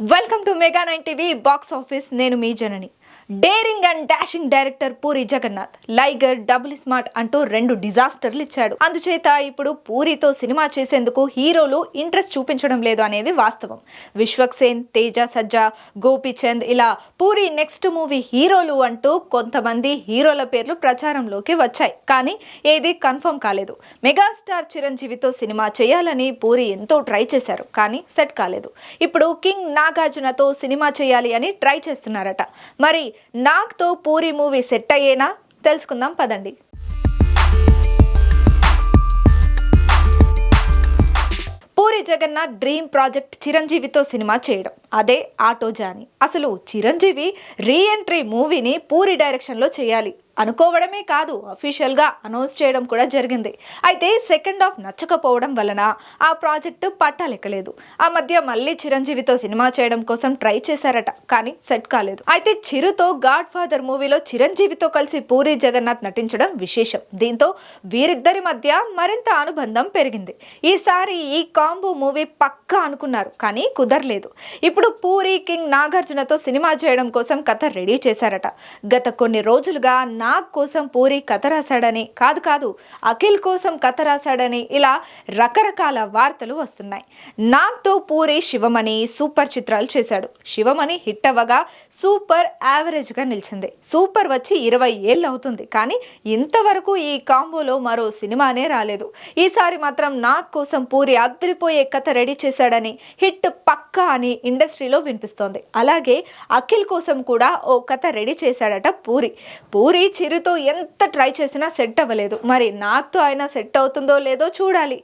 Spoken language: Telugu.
Welcome to mega nine TV box office. నేను మీ Janani. Daring and dashing director Puri Jagannadh. Liger double smart అంటూ రెండు డిజాస్టర్లు ఇచ్చాడు. అందుచేత ఇప్పుడు పూరితో సినిమా చేసేందుకు హీరోలు ఇంట్రెస్ట్ చూపించడం లేదు అనేది వాస్తవం. విశ్వక్ సేన్ తేజ సజ్జా గోపీచంద్ ఇలా పూరి నెక్స్ట్ మూవీ హీరోలు అంటూ కొంతమంది హీరోల పేర్లు ప్రచారంలోకి వచ్చాయి. కానీ ఏది కన్ఫర్మ్ కాలేదు. మెగాస్టార్ చిరంజీవితో సినిమా చేయాలని పూరి ఎంతో ట్రై చేశారు కానీ సెట్ కాలేదు. ఇప్పుడు కింగ్ నాగార్జునతో సినిమా చేయాలి అని ట్రై చేస్తున్నారట. మరి నాగ్తో పూరి మూవీ సెట్ అయ్యేనా? తెలుసుకుందాం పదండి. పూరి జగన్నాథ్ డ్రీమ్ ప్రాజెక్ట్ చిరంజీవితో సినిమా చేయడం. అదే ఆటో జాని అసలు చిరంజీవి రీ ఎంట్రీ మూవీని పూరి డైరెక్షన్లో చేయాలి. అనుకోవడమే కాదు అఫీషియల్గా అనౌన్స్ చేయడం కూడా జరిగింది. అయితే సెకండ్ హాఫ్ నచ్చకపోవడం వలన ఆ ప్రాజెక్టు పట్టాలెక్కలేదు. ఆ మధ్య మళ్ళీ చిరంజీవితో సినిమా చేయడం కోసం ట్రై చేశారట కానీ సెట్ కాలేదు. అయితే చిరుతో గాడ్ ఫాదర్ మూవీలో చిరంజీవితో కలిసి పూరి జగన్నాథ్ నటించడం విశేషం. దీంతో వీరిద్దరి మధ్య మరింత అనుబంధం పెరిగింది. ఈసారి ఈ కాంబో మూవీ పక్కా అనుకున్నారు కానీ కుదరలేదు. ఇప్పుడు పూరి కింగ్ నాగార్జునతో సినిమా చేయడం కోసం కథ రెడీ చేశారట. గత కొన్ని రోజులుగా నాగ్ కోసం పూరి కథ రాశాడని కాదు కాదు అఖిల్ కోసం కథ రాశాడని ఇలా రకరకాల వార్తలు వస్తున్నాయి. నాగ్తో పూరి శివమణి సూపర్ చిత్రాలు చేశాడు. శివమణి హిట్ అవ్వగా సూపర్ యావరేజ్గా నిలిచింది. సూపర్ వచ్చి ఇరవై ఏళ్ళు అవుతుంది. కానీ ఇంతవరకు ఈ కాంబోలో మరో సినిమానే రాలేదు. ఈసారి మాత్రం నాగ్ కోసం పూరి అద్దరిపోయే కథ రెడీ చేశాడని హిట్ పక్కా అని ఇండస్ట్రీలో వినిపిస్తోంది. అలాగే అఖిల్ కోసం కూడా ఓ కథ రెడీ చేశాడట పూరి. పూరి చిరుతో ఎంత ట్రై చేసినా సెట్ అవ్వలేదు. మరి నాతో అయినా సెట్ అవుతుందో లేదో చూడాలి.